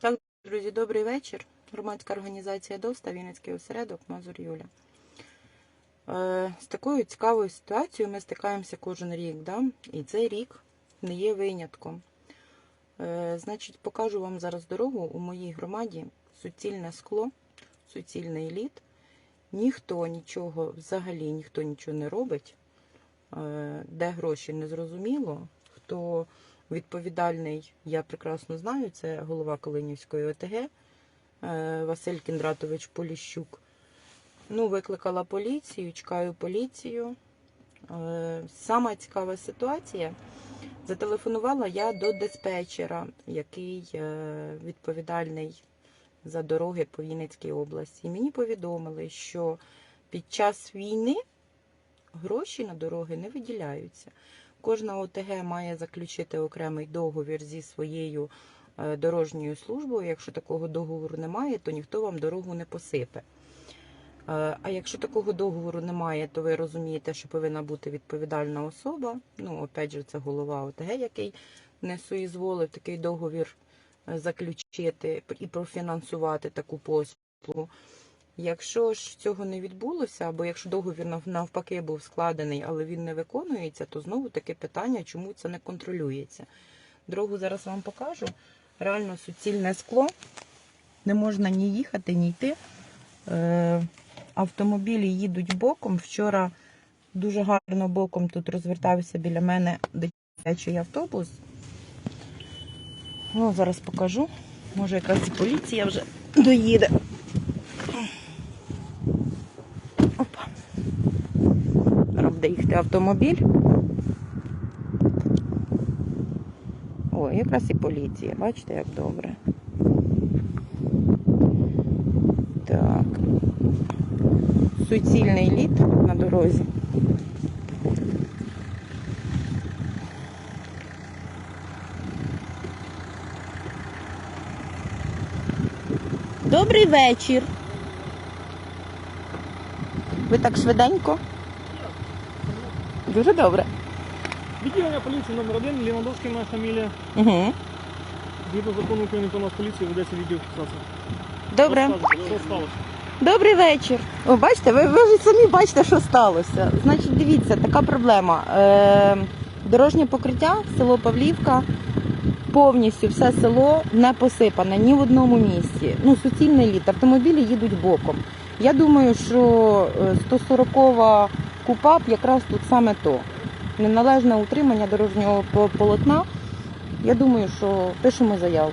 Так, друзі, добрий вечір. Громадська організація ДОСТА, Вінницький осередок, Мазур Юля. Е, з такою цікавою ситуацією ми стикаємося кожен рік, да? і цей рік не є винятком. Е, значить, покажу вам зараз дорогу у моїй громаді. Суцільне скло, суцільний лід. Ніхто нічого, взагалі ніхто нічого не робить. Е, де гроші не зрозуміло. Хто відповідальний, я прекрасно знаю, це голова Калинівської ОТГ е, Василь Кіндратович Поліщук. Ну, викликала поліцію, чекаю поліцію. Е, Сама цікава ситуація. Зателефонувала я до диспетчера, який е, відповідальний за дороги по Вінницькій області. І мені повідомили, що під час війни гроші на дороги не виділяються. Кожна ОТГ має заключити окремий договір зі своєю е, дорожньою службою. Якщо такого договору немає, то ніхто вам дорогу не посипе. Е, А якщо такого договору немає, то ви розумієте, що повинна бути відповідальна особа. Ну, опять же, це голова ОТГ, який не соізволив такий договір е, заключити і профінансувати таку послугу. Якщо ж цього не відбулося, або якщо договір навпаки був складений, але він не виконується, то знову таке питання, чому це не контролюється. Дорогу зараз вам покажу. Реально суцільне скло. Не можна ні їхати, ні йти. Е, автомобілі їдуть боком. Вчора дуже гарно боком тут розвертався біля мене дитячий автобус. Ну, зараз покажу. Може, якраз і поліція вже доїде. Опа. Зараз автомобіль. О, якраз і поліція. Бачите, як добре. Так. Суцільний лід на дорозі. Добрий вечір. Ви так швиденько? Дуже добре. Відділення поліції номер 1 Лівандовський моя фамілія. Угу. Згідно закону України про нас поліції ведеться відділ фіксації. Добре. Що сталося? Добрий вечір. О, бачите, ви, ви ж самі бачите, що сталося. Значить, дивіться, така проблема. Е, дорожнє покриття, село Павлівка, повністю все село не посипане ні в одному місці. Ну, суцільний літ, автомобілі їдуть боком. Я думаю, що е, 140-ва КУПАП якраз тут саме то. Неналежне утримання дорожнього полотна. Я думаю, що пишемо заяву.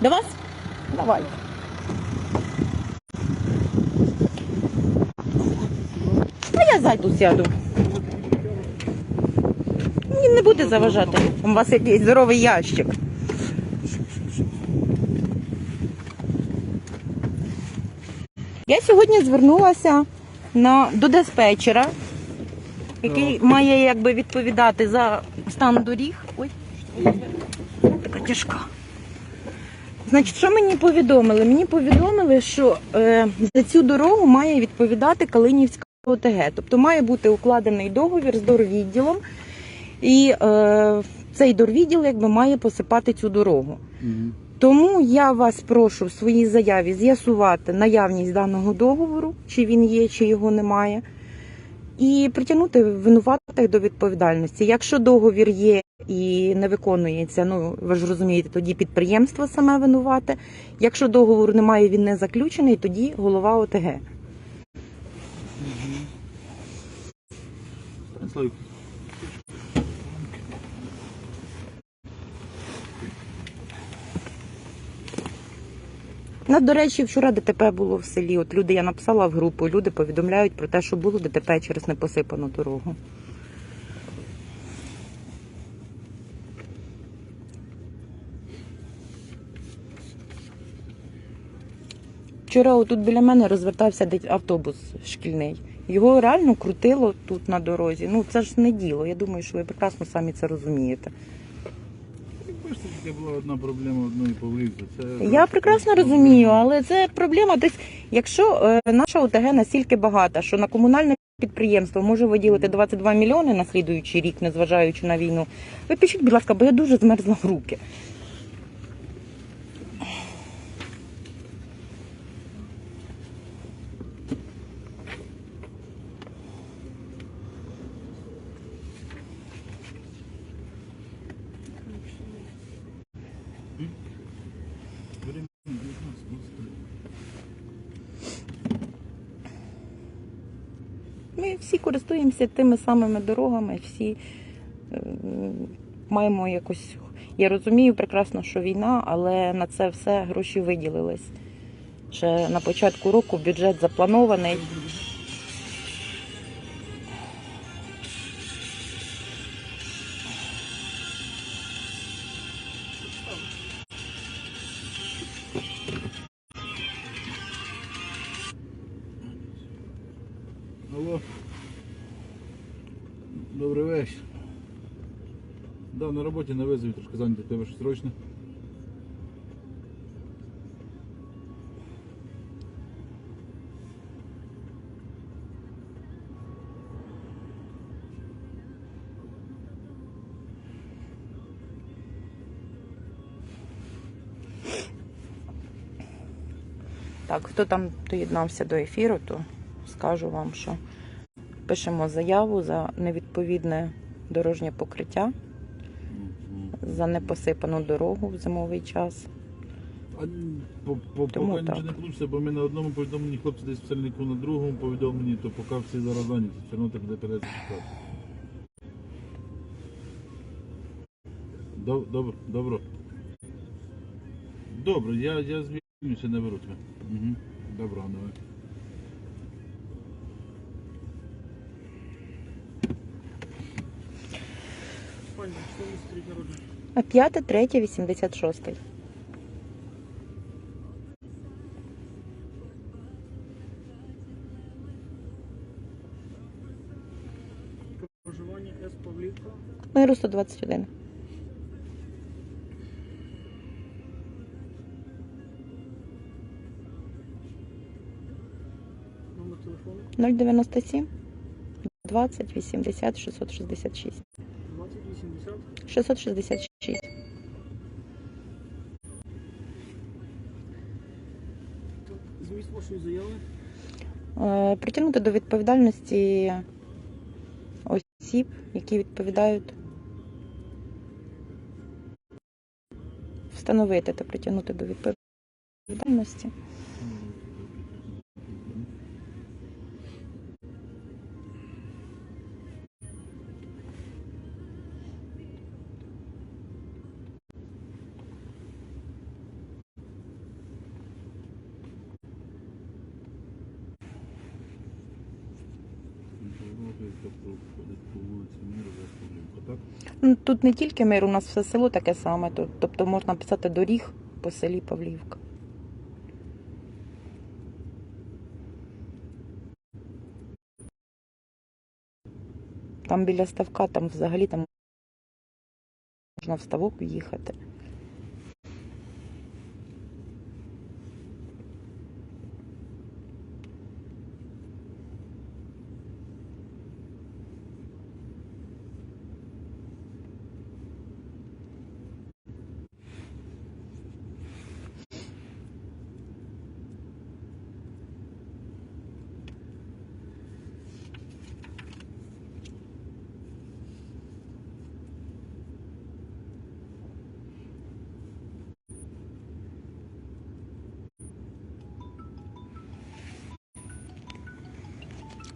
До вас? Давай. А я зайду сяду. Ні, не буде заважати. У вас якийсь здоровий ящик. Я сьогодні звернулася на, до диспетчера, який має якби відповідати за стан доріг. Ой, така тяжка. Значить, що мені повідомили? Мені повідомили, що е, за цю дорогу має відповідати Калинівська ОТГ. Тобто має бути укладений договір з дорвідділом, і е, цей дорвідділ якби має посипати цю дорогу. Тому я вас прошу в своїй заяві з'ясувати наявність даного договору, чи він є, чи його немає, і притягнути винуватих до відповідальності. Якщо договір є і не виконується, ну ви ж розумієте, тоді підприємство саме винувате. Якщо договору немає, він не заключений, тоді голова ОТГ. Станислав, У нас, до речі, вчора ДТП було в селі. От люди я написала в групу, люди повідомляють про те, що було ДТП через непосипану дорогу. Вчора отут біля мене розвертався автобус шкільний. Його реально крутило тут на дорозі. Ну це ж не діло. Я думаю, що ви прекрасно самі це розумієте. Це була одна проблема одної поливки. Це Я прекрасно розумію, але це проблема десь, якщо е, наша ОТГ настільки багата, що на комунальне підприємство може виділити 22 мільйони на слідуючий рік, незважаючи на війну. Ви пишіть, будь ласка, бо я дуже змерзла в руки. Всі користуємося тими самими дорогами, всі е, маємо якось. Я розумію прекрасно, що війна, але на це все гроші виділились. Ще на початку року бюджет запланований. Да, на роботі на визові трошки зайнятий. Тебе щось срочно? Так, хто там доєднався до ефіру, то скажу вам, що пишемо заяву за невідповідне дорожнє покриття. За непосипану дорогу в зимовий час. А по, по, Тому поки так. нічого не вийде, бо ми на одному повідомленні хлопці десь в сельнику, на другому повідомленні, то поки всі зараз зайняті, все одно так буде. Доб- Добре, добре. Добре, я, я звільнюся, не беру тебе. Угу. Добре, давай. Пані, що ви стріть? А 5, 3, 86. Проживання С. Павлівка. Миру 121. Номер телефону 097 20 80 666. 2080. 666. Так, зміст вашої заяви. Е, Притягнути до відповідальності осіб, які відповідають. Встановити та притягнути до відповідальності. Ну, Тут не тільки мир, у нас все село таке саме. Тобто можна писати доріг по селі Павлівка. Там біля ставка, там взагалі там можна в ставок в'їхати.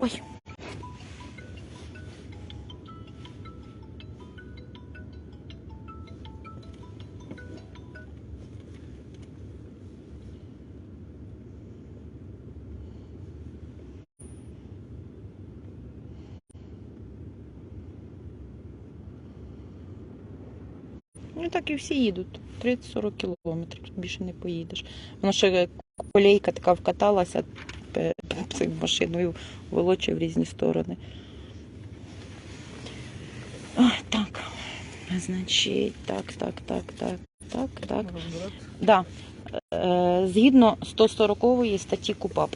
Ой. Ну так і всі їдуть. 30-40 кілометрів, тут більше не поїдеш. Вона ще колейка така вкаталася цією машиною, волоче в різні сторони. А, так. Значить, так, так, так, так, так, так. Да. Е, згідно 140 статті КУПАП.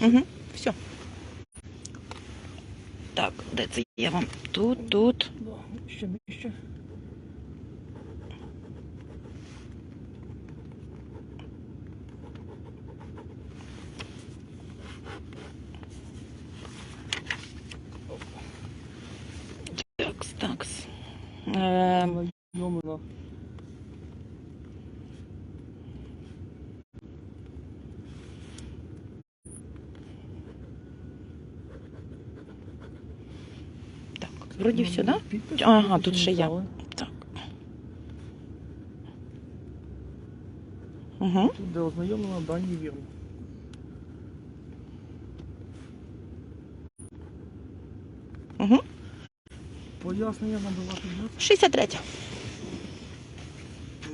Угу. Все. Так, де це я вам? Тут, тут. Ще нижче. Такс, такс. Е, вроді все, да? Ага, тут ще я. Так. Угу. Тут, де ознайомлена, дані вірно. Угу. Пояснення надавати буде. 63.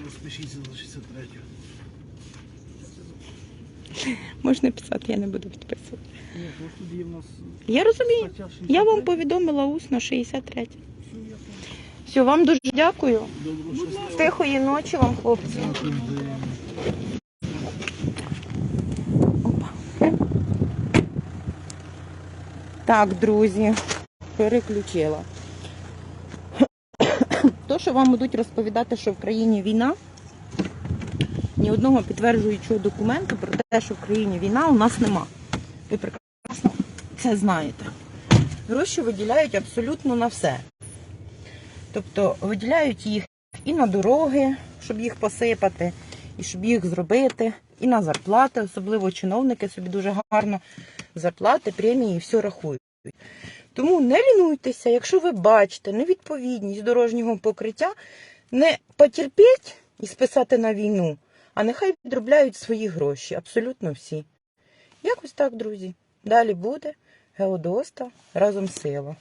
Розпишіться за 63. Можна писати, я не буду підписувати. Я розумію. Я вам повідомила усно 63. Все вам дуже дякую. Тихої ночі вам, хлопці. Опа. Так, друзі, переключила. То, що вам будуть розповідати, що в країні війна, ні одного підтверджуючого документу про те, що в країні війна, у нас нема. Ви прекрасно це знаєте. Гроші виділяють абсолютно на все. Тобто виділяють їх і на дороги, щоб їх посипати, і щоб їх зробити, і на зарплати, особливо чиновники собі дуже гарно зарплати, премії, все рахують. Тому не лінуйтеся, якщо ви бачите невідповідність дорожнього покриття, не потерпіть і списати на війну, а нехай відробляють свої гроші, абсолютно всі. Якось так, друзі. Далі буде Геодоста разом сила.